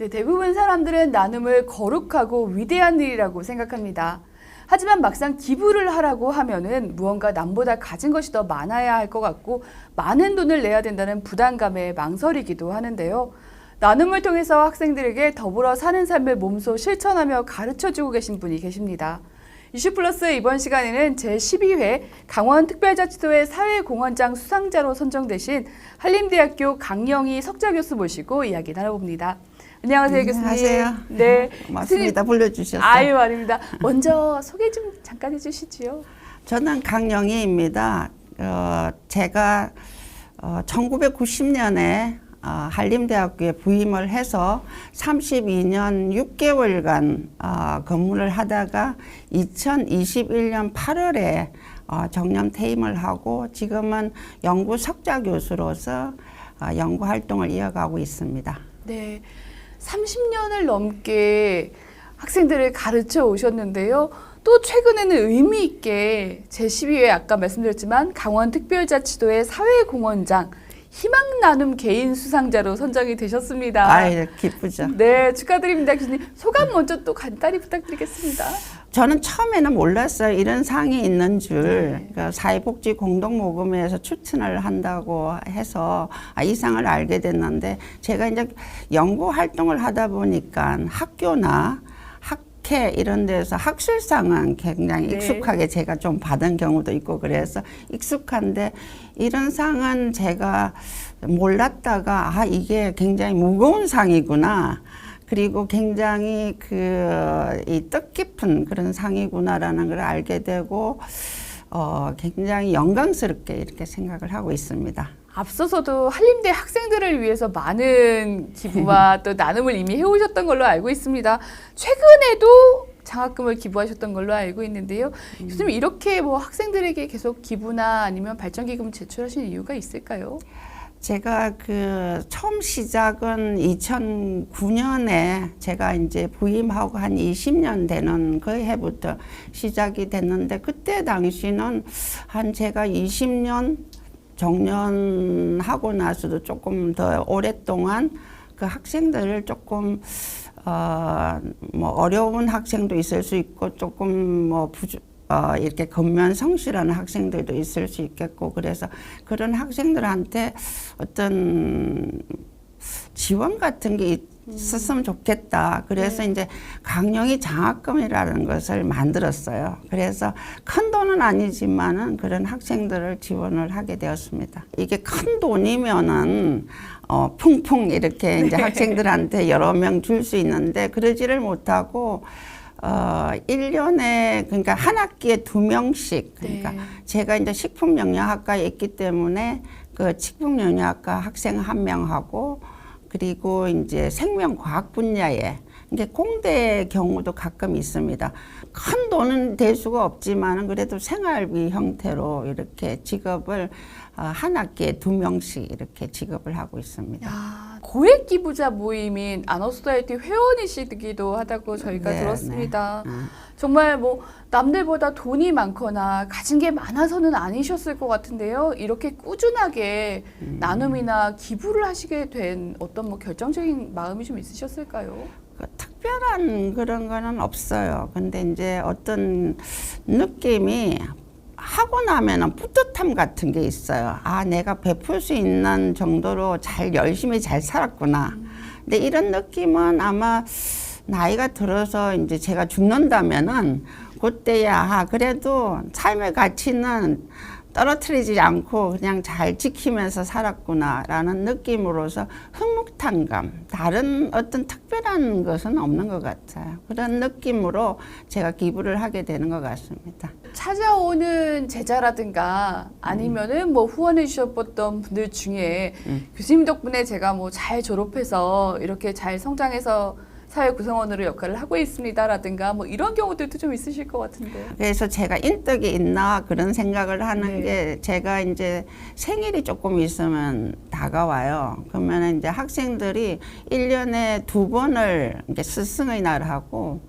네, 대부분 사람들은 나눔을 거룩하고 위대한 일이라고 생각합니다. 하지만 막상 기부를 하라고 하면은 무언가 남보다 가진 것이 더 많아야 할 것 같고 많은 돈을 내야 된다는 부담감에 망설이기도 하는데요. 나눔을 통해서 학생들에게 더불어 사는 삶을 몸소 실천하며 가르쳐 주고 계신 분이 계십니다. 이슈 플러스 이번 시간에는 제12회 강원특별자치도의 사회공헌장 수상자로 선정되신 한림대학교 강영희 석좌 교수 모시고 이야기 나눠봅니다. 안녕하세요, 교수님. 안녕하세요. 네. 고맙습니다. 불러주셔서. 아유, 아닙니다. 먼저 소개 좀 잠깐 해주시지요. 저는 강영희입니다. 어, 제가 어, 1990년에 어, 한림대학교에 부임을 해서 32년 6개월간 어, 근무를 하다가 2021년 8월에 어, 정년 퇴임을 하고 지금은 연구 석좌 교수로서 어, 연구 활동을 이어가고 있습니다. 네. 30년을 넘게 학생들을 가르쳐 오셨는데요. 또 최근에는 의미 있게 제12회 아까 말씀드렸지만 강원특별자치도의 사회공헌장 희망 나눔 개인 수상자로 선정이 되셨습니다. 아이 기쁘죠. 네, 축하드립니다, 교수님. 소감 먼저 또 간단히 부탁드리겠습니다. 저는 처음에는 몰랐어요. 이런 상이 있는 줄. 네. 그러니까 사회복지 공동모금회에서 추천을 한다고 해서 아, 이 상을 알게 됐는데 제가 이제 연구 활동을 하다 보니까 학교나 학회 이런 데서 학술상은 굉장히 네. 익숙하게 제가 좀 받은 경우도 있고 그래서 익숙한데 이런 상은 제가 몰랐다가 아 이게 굉장히 무거운 상이구나. 그리고 굉장히 그 이 뜻깊은 그런 상이구나라는 걸 알게 되고 어 굉장히 영광스럽게 이렇게 생각을 하고 있습니다. 앞서서도 한림대 학생들을 위해서 많은 기부와 또 나눔을 이미 해오셨던 걸로 알고 있습니다. 최근에도 장학금을 기부하셨던 걸로 알고 있는데요. 교수님 이렇게 뭐 학생들에게 계속 기부나 아니면 발전기금 제출하신 이유가 있을까요? 제가 그 처음 시작은 2009년에 제가 이제 부임하고 한 20년 되는 그 해부터 시작이 됐는데 그때 당시는 한 제가 20년 정년하고 나서도 조금 더 오랫동안 그 학생들을 조금 어뭐 어려운 학생도 있을 수 있고 조금 뭐 부주 어, 이렇게 겉면 성실한 학생들도 있을 수 있겠고 그래서 그런 학생들한테 어떤 지원 같은 게 있었으면 좋겠다. 그래서 이제 강령이 장학금이라는 것을 만들었어요. 그래서 큰 돈은 아니지만은 그런 학생들을 지원을 하게 되었습니다. 이게 큰 돈이면은 어, 풍풍 이렇게 이제 학생들한테 여러 명 줄 수 있는데 그러지를 못하고 어, 1년에, 그러니까 한 학기에 두 명씩, 그러니까 네. 제가 이제 식품영양학과에 있기 때문에 그 식품영양학과 학생 한 명하고 그리고 이제 생명과학 분야에 이게 공대 경우도 가끔 있습니다. 큰 돈은 될 수가 없지만은 그래도 생활비 형태로 이렇게 직업을 어, 한 학기에 두 명씩 이렇게 직업을 하고 있습니다. 야, 고액 기부자 모임인 아너소사이티 회원이시기도 하다고 저희가 네, 들었습니다. 네. 음. 정말 뭐 남들보다 돈이 많거나 가진 게 많아서는 아니셨을 것 같은데요. 이렇게 꾸준하게 음. 나눔이나 기부를 하시게 된 어떤 뭐 결정적인 마음이 좀 있으셨을까요? 그 특별한 그런 거는 없어요. 근데 이제 어떤 느낌이 하고 나면은 뿌듯함 같은 게 있어요. 아, 내가 베풀 수 있는 정도로 잘 열심히 잘 살았구나. 근데 이런 느낌은 아마 나이가 들어서 이제 제가 죽는다면은 그때야 아, 그래도 삶의 가치는 떨어뜨리지 않고 그냥 잘 지키면서 살았구나라는 느낌으로서 흐뭇함감, 다른 어떤 특별한 것은 없는 것 같아요. 그런 느낌으로 제가 기부를 하게 되는 것 같습니다. 찾아오는 제자라든가 아니면은 뭐 후원해 주셨던 분들 중에 음. 교수님 덕분에 제가 뭐 잘 졸업해서 이렇게 잘 성장해서 사회 구성원으로 역할을 하고 있습니다라든가 뭐 이런 경우들도 좀 있으실 것 같은데요. 그래서 제가 인덕이 있나 그런 생각을 하는 네. 게 제가 이제 생일이 조금 있으면 다가와요. 그러면 이제 학생들이 일년에두 번을 이제 스승의 날 하고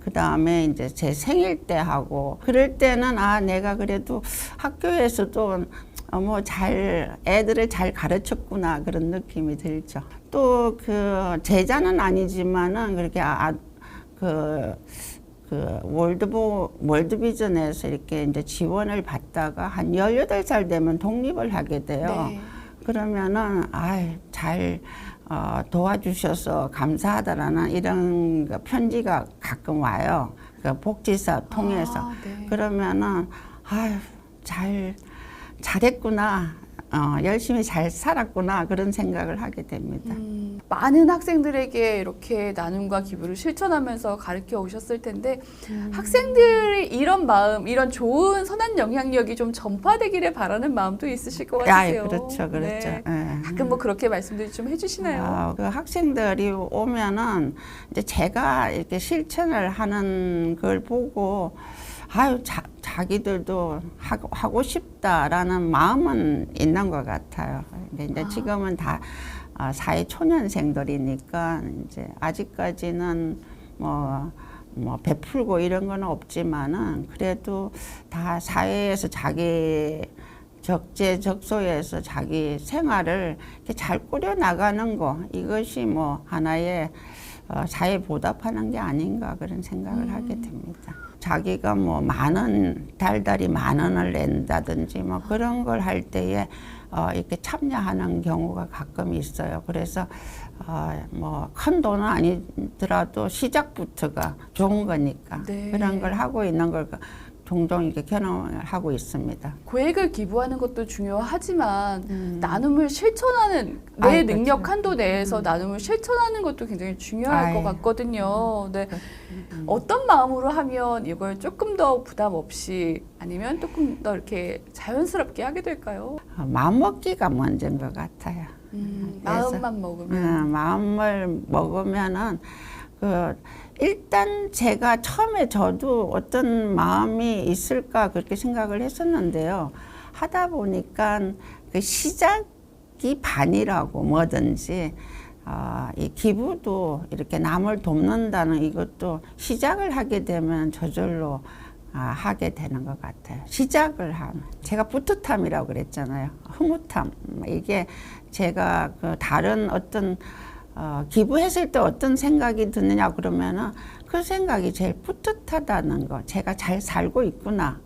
그 다음에 이제 제 생일 때 하고 그럴 때는 아 내가 그래도 학교에서도 어, 뭐잘 애들을 잘 가르쳤구나 그런 느낌이 들죠. 또 그 제자는 아니지만은 그렇게 아, 그, 그 월드보 월드비전에서 이렇게 이제 지원을 받다가 한 18살 되면 독립을 하게 돼요. 네. 그러면은 아잘 어, 도와주셔서 감사하다라는 이런 그 편지가 가끔 와요. 그 복지사 통해서. 아, 네. 그러면은 아유 잘 잘했구나. 어, 열심히 잘 살았구나 그런 생각을 하게 됩니다. 음, 많은 학생들에게 이렇게 나눔과 기부를 실천하면서 가르쳐 오셨을 텐데 음. 학생들이 이런 마음, 이런 좋은 선한 영향력이 좀 전파되기를 바라는 마음도 있으실 것 아, 같으세요. 그렇죠, 그렇죠. 네. 예. 가끔 뭐 그렇게 말씀들 좀 해주시나요? 아, 그 학생들이 오면은 이제 제가 이렇게 실천을 하는 걸 보고 아유 자, 자기들도 하고, 하고 싶다라는 마음은 있는 것 같아요. 근데 이제 아. 지금은 다 아, 사회 초년생들이니까 이제 아직까지는 뭐. 뭐 베풀고 이런 건 없지만은 그래도 다 사회에서 자기 적재적소에서 자기 생활을 이렇게 잘 꾸려 나가는 거 이것이 뭐 하나의 어, 사회 보답하는 게 아닌가 그런 생각을 하게 됩니다. 자기가 뭐 많은 달달이 만 원을 낸다든지 뭐 그런 걸 할 때에 어, 이렇게 참여하는 경우가 가끔 있어요. 그래서 어, 뭐큰 돈은 아니더라도 시작부터가 좋은 거니까 네. 그런 걸 하고 있는 걸 종종 이렇게 경험을 하고 있습니다. 고액을 기부하는 것도 중요하지만 나눔을 실천하는 내 음. 아이, 능력 그렇죠. 한도 내에서 나눔을 실천하는 것도 굉장히 중요할 것 아이. 같거든요. 네. 음. 어떤 마음으로 하면 이걸 조금 더 부담 없이 아니면 조금 더 이렇게 자연스럽게 하게 될까요? 어, 마음 먹기가 먼저인 것 같아요. 음, 그래서, 마음만 먹으면 음, 마음을 먹으면은 그 일단 제가 처음에 저도 어떤 마음이 있을까 그렇게 생각을 했었는데요. 하다 보니까 그 시작이 반이라고 뭐든지 아, 이 기부도 이렇게 남을 돕는다는 이것도 시작을 하게 되면 저절로 아, 하게 되는 것 같아요. 시작을 하면 제가 뿌듯함이라고 그랬잖아요. 흐뭇함 이게 제가 그 다른 어떤 어, 기부했을 때 어떤 생각이 드느냐 그러면은 그 생각이 제일 뿌듯하다는 거, 제가 잘 살고 있구나.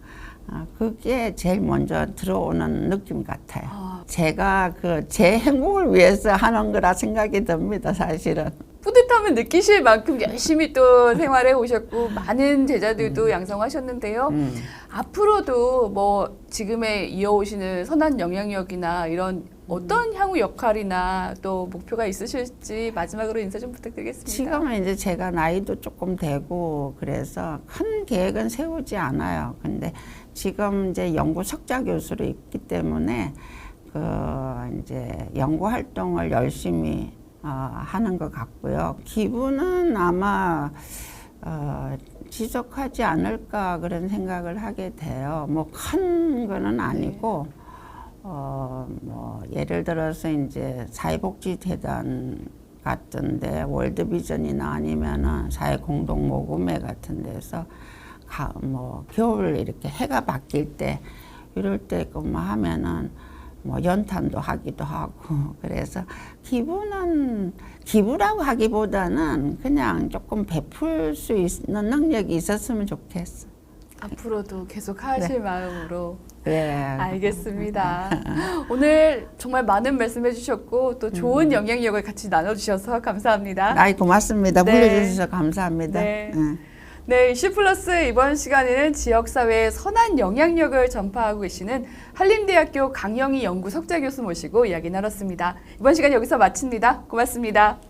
아, 그게 제일 먼저 들어오는 느낌 같아요. 아, 제가 그 제 행복을 위해서 하는 거라 생각이 듭니다, 사실은. 뿌듯함을 느끼실 만큼 열심히 또 생활해 오셨고 많은 제자들도 양성하셨는데요. 음. 앞으로도 뭐 지금에 이어오시는 선한 영향력이나 이런 어떤 향후 역할이나 또 목표가 있으실지 마지막으로 인사 좀 부탁드리겠습니다. 지금은 이제 제가 나이도 조금 되고 그래서 큰 계획은 세우지 않아요. 근데 지금 이제 연구 석자 교수로 있기 때문에 그 이제 연구 활동을 열심히 어, 하는 것 같고요. 기부는 아마 어, 지속하지 않을까 그런 생각을 하게 돼요. 뭐 큰 거는 아니고 어, 뭐 예를 들어서 이제 사회복지재단 같은데 월드비전이나 아니면은 사회공동모금회 같은 데서 가, 뭐 겨울 이렇게 해가 바뀔 때 이럴 때뭐 하면은 뭐 연탄도 하기도 하고 그래서 기부는 기부라고 하기보다는 그냥 조금 베풀 수 있는 능력이 있었으면 좋겠어. 앞으로도 계속 하실 마음으로 네. 알겠습니다. 오늘 정말 많은 말씀해 주셨고 또 좋은 영향력을 같이 나눠 주셔서 감사합니다. 아이 고맙습니다. 네. 불러주셔서 감사합니다. 네. 응. 네, 이슈 플러스 이번 시간에는 지역사회에 선한 영향력을 전파하고 계시는 한림대학교 강영희 연구 석좌 교수 모시고 이야기 나눴습니다. 이번 시간 여기서 마칩니다. 고맙습니다.